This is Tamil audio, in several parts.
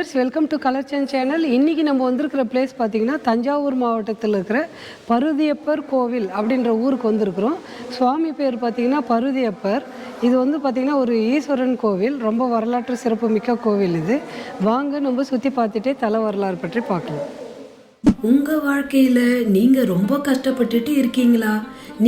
Viewers welcome to colour change channel இன்றைக்கி நம்ம வந்திருக்கிற பிளேஸ் பார்த்திங்கன்னா தஞ்சாவூர் மாவட்டத்தில் இருக்கிற பருதியப்பர் கோவில் அப்படின்ற ஊருக்கு வந்திருக்கிறோம். சுவாமி பேர் பார்த்திங்கன்னா பருதியப்பர். இது வந்து பார்த்திங்கன்னா ஒரு ஈஸ்வரன் கோவில். ரொம்ப வரலாற்று சிறப்பு மிக்க கோவில் இது. வாங்க நம்ம சுற்றி பார்த்துட்டே தலை வரலாறு பற்றி பார்க்கலாம். உங்கள் வாழ்க்கையில் நீங்கள் ரொம்ப கஷ்டப்பட்டுட்டு இருக்கீங்களா?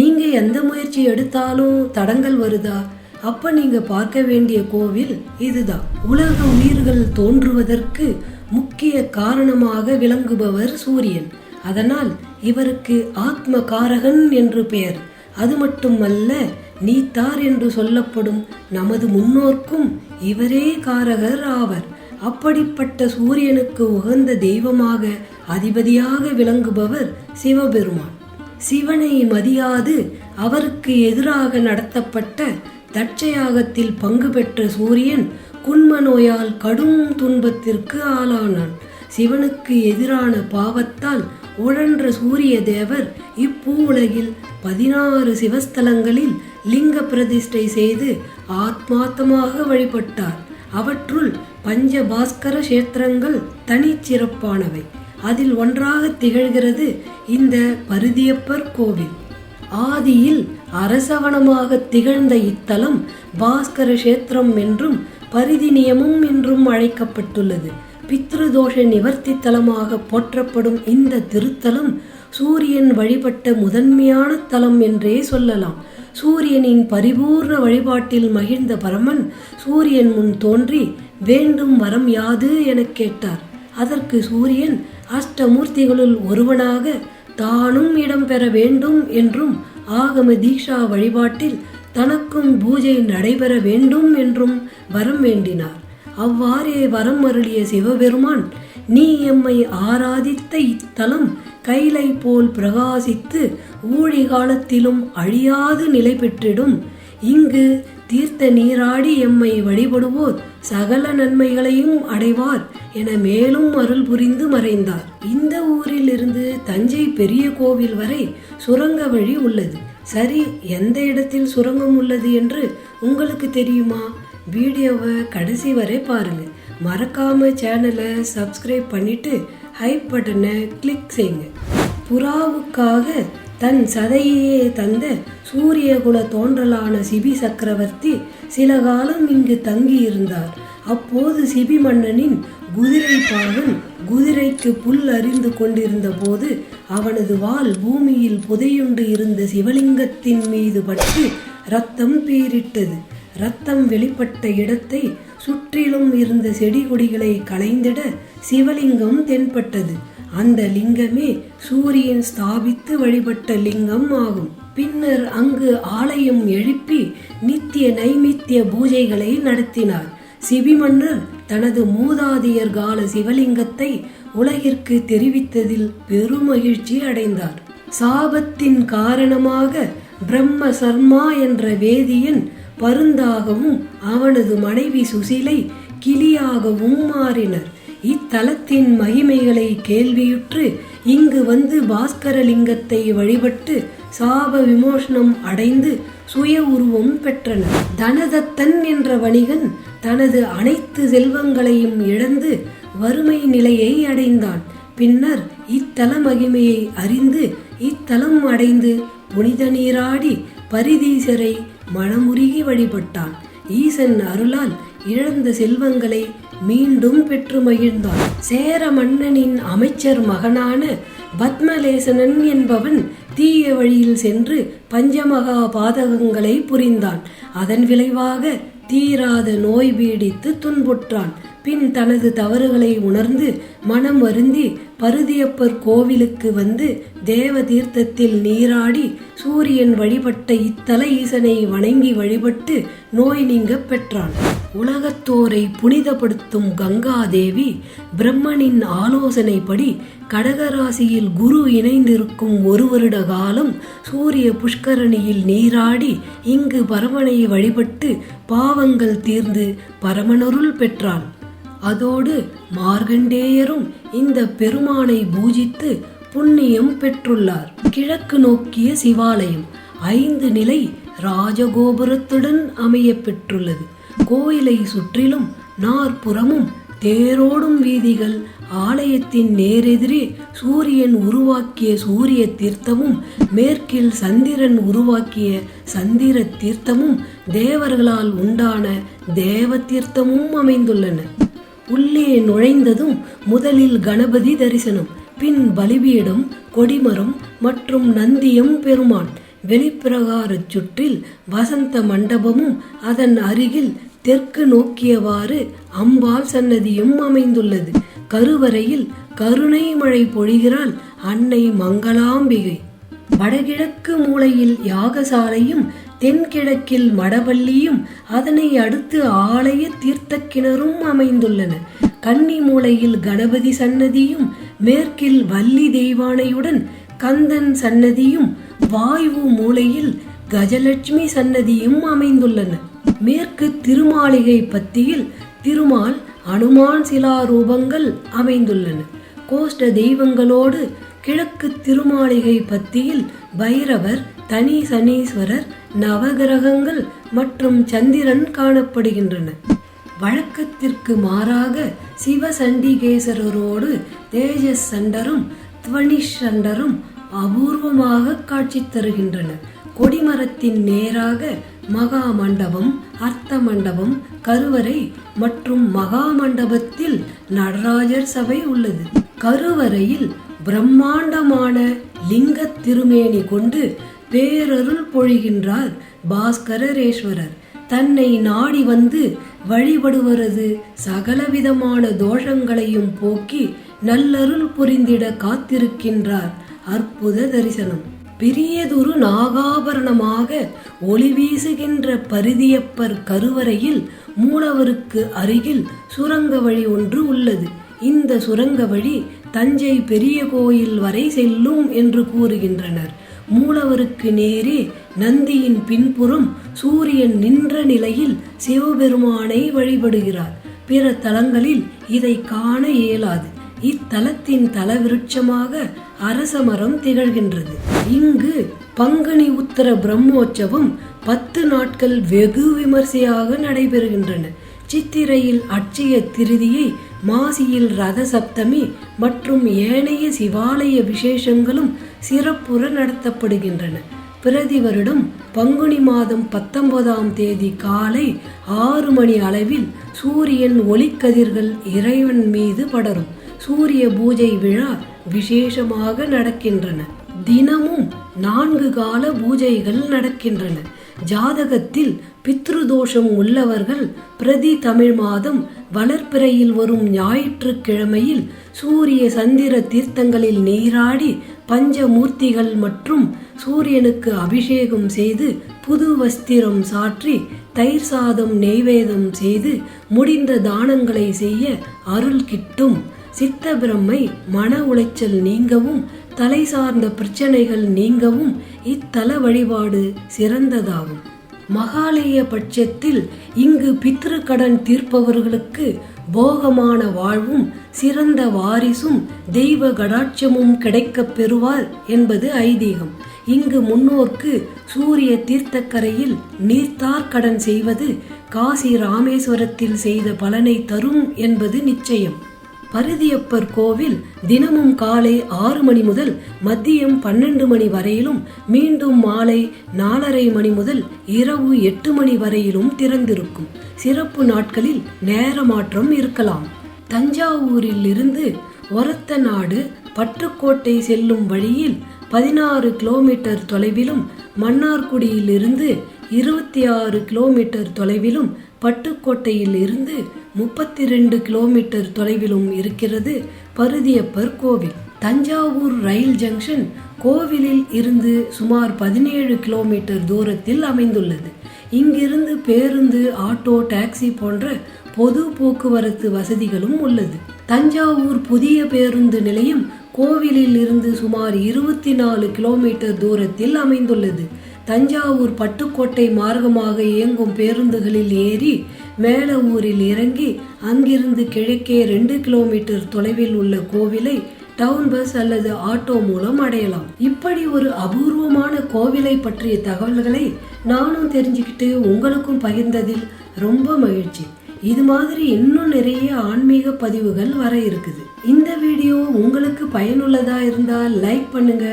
நீங்கள் எந்த முயற்சி எடுத்தாலும் தடங்கள் வருதா? அப்ப நீங்க பார்க்க வேண்டிய கோவில் இதுதான். உலக உயிர்கள் தோன்றுவதற்கு முக்கிய காரணமாக விளங்குபவர் சூரியன். அதனால் இவருக்கு ஆத்ம காரகன் என்று பெயர். அது மட்டுமல்ல நீத்தார் என்று சொல்லப்படும் நமது முன்னோர்க்கும் இவரே காரகர் ஆவர். அப்படிப்பட்ட சூரியனுக்கு உகந்த தெய்வமாக அதிபதியாக விளங்குபவர் சிவபெருமான். சிவனை மதியாது அவருக்கு எதிராக நடத்தப்பட்ட தட்சயாகத்தில் பங்கு பெற்ற சூரியன் குன்ம நோயால் கடும் துன்பத்திற்கு ஆளானான். சிவனுக்கு எதிரான பாவத்தால் உழன்ற சூரிய தேவர் இப்பூ உலகில் பதினாறு சிவஸ்தலங்களில் லிங்க பிரதிஷ்டை செய்து ஆத்மாத்தமாக வழிபட்டார். அவற்றுள் பஞ்ச பாஸ்கர கஷேத்திரங்கள் தனிச்சிறப்பானவை அதில் ஒன்றாக திகழ்கிறது இந்த பருதியப்பர் கோவில். ஆதியில் அரசவனமாக திகழ்ந்த இத்தலம் பாஸ்கர கஷேத்திரம் என்றும் பரிதினியமும் என்றும் அழைக்கப்பட்டுள்ளது. பித்ருதோஷ நிவர்த்தி தலமாக போற்றப்படும் இந்த திருத்தலம் சூரியன் வழிபட்ட முதன்மையான தலம் என்றே சொல்லலாம். சூரியனின் பரிபூர்ண வழிபாட்டில் மகிழ்ந்த பரமன் சூரியன் முன் தோன்றி வேண்டும் வரம் யாது? எனக் கேட்டார். அதற்கு சூரியன் அஷ்டமூர்த்திகளுள் ஒருவனாக தானும் இடம்பெற வேண்டும் என்றும் ஆகம தீக்ஷா வழிபாட்டில் தனக்கும் பூஜை நடைபெற வேண்டும் என்றும் வரம் வேண்டினார். அவ்வாறே வரம் அருளிய சிவபெருமான் நீ எம்மை ஆராதித்த இத்தலம் கைலை போல் பிரகாசித்து ஊழி காலத்திலும் அழியாது நிலை பெற்றிடும் இங்கு தீர்த்த நீராடி எம்மை வழிபடுவோர் சகல நன்மைகளையும் அடைவார் என மேலும் அருள் புரிந்து மறைந்தார். இந்த ஊரில் இருந்து தஞ்சை பெரிய கோவில் வரை சுரங்க வழி உள்ளது. சரி எந்த இடத்தில் சுரங்கம் உள்ளது என்று உங்களுக்கு தெரியுமா? வீடியோவை கடைசி வரை பாருங்க. மறக்காம சேனலை சப்ஸ்கிரைப் பண்ணிட்டு ஹைப் பட்டனை கிளிக் செய்யுங்க. புறாவுக்காக தன் சதையே தந்த சூரியகுல தோன்றலான சிபி சக்கரவர்த்தி சில காலம் இங்கு தங்கியிருந்தார். அப்போது சிபி மன்னனின் குதிரை பாகன் குதிரைக்கு புல் அறிந்து கொண்டிருந்த போது அவனது வால் பூமியில் புதையுண்டு இருந்த சிவலிங்கத்தின் மீது பட்டு ரத்தம் பீரிட்டது ரத்தம் வெளிப்பட்ட இடத்தை சுற்றிலும் இருந்த செடி கொடிகளை களைந்திட சிவலிங்கம் தென்பட்டது. அந்த லிங்கமே சூரியன் ஸ்தாபித்து வழிபட்ட லிங்கம் ஆகும். பின்னர் அங்கு ஆலயம் எழுப்பி நித்திய நைமித்திய பூஜைகளை நடத்தினார். சிபி மன்னர் தனது மூதாதையர் கால சிவலிங்கத்தை உலகிற்கு தெரிவித்ததில் பெருமகிழ்ச்சி அடைந்தார். சாபத்தின் காரணமாக பிரம்ம சர்மா என்ற வேதியன் பருந்தாகவும் அவனது மனைவி சுசிலை கிளியாகவும் மாறினர். இத்தலத்தின் மகிமைகளை கேள்வியுற்று இங்கு வந்து பாஸ்கரலிங்கத்தை வழிபட்டு சாப விமோசனம் அடைந்து சுய உருவம் பெற்றனர். தனதத்தன் என்ற வணிகன் தனது அனைத்து செல்வங்களையும் இழந்து வறுமை நிலையை அடைந்தான். பின்னர் இத்தல மகிமையை அறிந்து இத்தலம் அடைந்து புனித நீராடி பரிதீசரை மனமுருகி வழிபட்டான். ஈசன் அருளால் இழந்த செல்வங்களை மீண்டும் பெற்று மகிழ்ந்தான் சேர மன்னனின் அமைச்சர் மகனான பத்மலேசனன் என்பவன் தீய வழியில் சென்று பஞ்சமகா பாதகங்களை புரிந்தான். அதன் விளைவாக தீராத நோய் பீடித்து துன்புற்றான். பின் தனது தவறுகளை உணர்ந்து மனம் வருந்தி பருதியப்பர் கோவிலுக்கு வந்து தேவ தீர்த்தத்தில் நீராடி சூரியன் வழிபட்ட இத்தல ஈசனை வணங்கி வழிபட்டு நோய் நீங்க பெற்றான். உலகத்தோரை புனிதப்படுத்தும் கங்காதேவி பிரம்மனின் ஆலோசனைப்படி கடகராசியில் குரு இணைந்திருக்கும் ஒரு வருட காலம் சூரிய புஷ்கரணியில் நீராடி இங்கு பரமனை வழிபட்டு பாவங்கள் தீர்ந்து பரமனொருள் பெற்றான். அதோடு மார்கண்டேயரும் இந்த பெருமானை பூஜித்து புண்ணியம் பெற்றுள்ளார். கிழக்கு நோக்கிய சிவாலயம் ஐந்து நிலை ராஜகோபுரத்துடன் அமைய பெற்றுள்ளது. கோயிலை சுற்றிலும் நாற்புறமும் தேரோடும் வீதிகள் ஆலயத்தின் நேரெதிரே சூரியன் உருவாக்கிய சூரிய தீர்த்தமும் மேற்கில் சந்திரன் உருவாக்கிய சந்திர தீர்த்தமும் தேவர்களால் உண்டான தேவ தீர்த்தமும் அமைந்துள்ளன. உள்ளே நுழைந்ததும் முதலில் கணபதி தரிசனம் பின் பலிபீடம் கொடிமரம் மற்றும் நந்தியம் பெருமான். வெளிப்பிரகாரச் சுற்றில் வசந்த மண்டபமும் அதன் அருகில் தெற்கு நோக்கியவாறு அம்பாள் சன்னதியும் அமைந்துள்ளது. கருவறையில் கருணை மழை பொழிகிறாள் அன்னை மங்களாம்பிகை. வடகிழக்கு மூலையில் யாகசாலையும் தென்கிழக்கில் மடவள்ளியும் அதனை அடுத்து ஆலய தீர்த்த கிணறும் அமைந்துள்ளன. கன்னி மூலையில் கணபதி சன்னதியும் மேற்கில் வள்ளி தெய்வானையுடன் கந்தன் சன்னதியும் வாயு மூலையில் கஜலட்சுமி சன்னதியும் அமைந்துள்ளன. மேற்கு திருமாளிகை பத்தியில் திருமால் அனுமான் சிலா ரூபங்கள் அமைந்துள்ளன. கோஷ்ட தெய்வங்களோடு கிழக்கு திருமாளிகை பத்தியில் பைரவர் தனி சனீஸ்வரர் நவகிரகங்கள் மற்றும் சந்திரன் காணப்படுகின்றன. வழக்கத்திற்கு மாறாக சிவசண்டிகேசரரோடு தேஜஸ் சண்டரும் துவனிஷ் சண்டரும் அபூர்வமாக காட்சி தருகின்றன. கொடிமரத்தின் நேராக மகா மண்டபம் அர்த்த மண்டபம் கருவறை மற்றும் மகா மண்டபத்தில் நடராஜர் சபை உள்ளது. கருவறையில் பிரம்மாண்டமான லிங்க திருமேனி கொண்டு பேரருள் பொழிகின்றார் பாஸ்கரரேஸ்வரர். தன்னை நாடி வந்து வழிபடுவரது சகலவிதமான தோஷங்களையும் போக்கி நல்லருள் புரிந்திட காத்திருக்கின்றார். அற்புத தரிசனம். பெரியதொரு நாகாபரணமாக ஒளி வீசுகின்ற பரிதியப்பர் கருவறையில் மூலவருக்கு அருகில் சுரங்க வழி ஒன்று உள்ளது. இந்த சுரங்க வழி தஞ்சை பெரிய கோயில் வரை செல்லும் என்று கூறுகின்றனர். மூலவருக்கு நேரே நந்தியின் பின்புறம் சூரியன் நின்ற நிலையில் சிவபெருமானை வழிபடுகிறார். பிற தலங்களில் இதை காண இயலாது. இத்தலத்தின் தலவிருட்சமாக அரசமரம் திகழ்கின்றது. இங்கு பங்குனி உத்தர பிரம்மோற்சவம் பத்து நாட்கள் வெகு விமர்சையாக நடைபெறுகின்றன. சித்திரையில் அட்சய திருதியை மாசியில் ரத சப்தமி மற்றும் ஏனைய சிவாலய விசேஷங்களும் சிறப்புற நடத்தப்படுகின்றன. பிரதி வருடம் பங்குனி மாதம் பத்தொன்பதாம் தேதி காலை ஆறு மணி அளவில் சூரியன் ஒளிக்கதிர்கள் இறைவன் மீது படரும். சூரிய பூஜை விழா விசேஷமாக நடக்கின்றன. தினமும் நான்கு கால பூஜைகள் நடக்கின்றன. ஜாதகத்தில் பித்ருதோஷம் உள்ளவர்கள் பிரதி தமிழ் மாதம் வளர்ப்பிறையில் வரும் ஞாயிற்றுக்கிழமையில் சூரிய சந்திர தீர்த்தங்களில் நீராடி பஞ்சமூர்த்திகள் மற்றும் சூரியனுக்கு அபிஷேகம் செய்து புது வஸ்திரம் சாற்றி தயிர் சாதம் நெய்வேதம் செய்து முடிந்த தானங்களை செய்ய அருள் கிட்டும். சித்த பிரம்மை மன உளைச்சல் நீங்கவும் தலை சார்ந்த பிரச்சனைகள் நீங்கவும் இத்தல வழிபாடு சிறந்ததாகும். மகாலய பட்சத்தில் இங்கு பித்ரு கடன் தீர்ப்பவர்களுக்கு போகமான வாழ்வும் சிறந்த வாரிசும் தெய்வ கடாட்சமும் கிடைக்கப் பெறுவார் என்பது ஐதீகம். இங்கு முன்னோர்க்கு சூரிய தீர்த்தக்கரையில் நீர்த்தார் கடன் செய்வது காசி ராமேஸ்வரத்தில் செய்த பலனை தரும் என்பது நிச்சயம். பருதியப்பர் கோவில் தினமும் காலை ஆறு மணி முதல் மதியம் பன்னெண்டு மணி வரையிலும் மீண்டும் மாலை நாலரை மணி முதல் இரவு எட்டு மணி வரையிலும் திறந்திருக்கும். சிறப்பு நாட்களில் நேர மாற்றம் இருக்கலாம். தஞ்சாவூரில் இருந்து ஒரத்த நாடு பட்டுக்கோட்டை செல்லும் வழியில் பதினாறு கிலோமீட்டர் தொலைவிலும் மன்னார்குடியிலிருந்து இருபத்தி ஆறு கிலோமீட்டர் தொலைவிலும் பட்டுக்கோட்டையில் இருந்து முப்பத்தி ரெண்டு கிலோமீட்டர் தொலைவிலும் இருக்கிறது பருதியப்பர் கோவில். தஞ்சாவூர் ரயில் ஜங்ஷன் கோவிலில் இருந்து சுமார் பதினேழு கிலோமீட்டர் தூரத்தில் அமைந்துள்ளது. இங்கிருந்து பேருந்து ஆட்டோ டாக்ஸி போன்ற பொது போக்குவரத்து வசதிகளும் உள்ளது. தஞ்சாவூர் புதிய பேருந்து நிலையம் கோவிலில் இருந்து சுமார் இருபத்தி நாலு கிலோமீட்டர் தூரத்தில் அமைந்துள்ளது. தஞ்சாவூர் பட்டுக்கோட்டை மார்க்கமாக இயங்கும் பேருந்துகளில் ஏறி மேல ஊரில் இறங்கி அங்கிருந்து கிழக்கே ரெண்டு கிலோமீட்டர் தொலைவில் உள்ள கோவிலை டவுன் பஸ் அல்லது ஆட்டோ மூலம் அடையலாம். இப்படி ஒரு அபூர்வமான கோவிலை பற்றிய தகவல்களை நானும் தெரிஞ்சுக்கிட்டு உங்களுக்கும் பகிர்ந்ததில் ரொம்ப மகிழ்ச்சி. இது மாதிரி இன்னும் நிறைய ஆன்மீக பதிவுகள் வர இருக்குது. இந்த வீடியோ உங்களுக்கு பயனுள்ளதா இருந்தால் லைக் பண்ணுங்க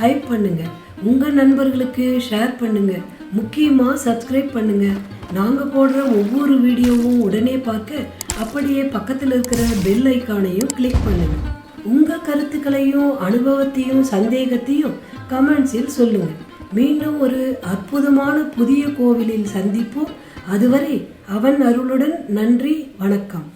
ஹைப் பண்ணுங்க. உங்கள் நண்பர்களுக்கு ஷேர் பண்ணுங்கள் முக்கியமாக சப்ஸ்கிரைப் பண்ணுங்கள் நாங்கள் போடுற ஒவ்வொரு வீடியோவும் உடனே பார்க்க அப்படியே பக்கத்தில் இருக்கிற பெல் ஐக்கானையும் கிளிக் பண்ணுங்கள் உங்கள் கருத்துக்களையும் அனுபவத்தையும் சந்தேகத்தையும் கமெண்ட்ஸில் சொல்லுங்கள் மீண்டும் ஒரு அற்புதமான புதிய கோவிலில் சந்திப்போம். அதுவரை அவன் அருளுடன் நன்றி வணக்கம்.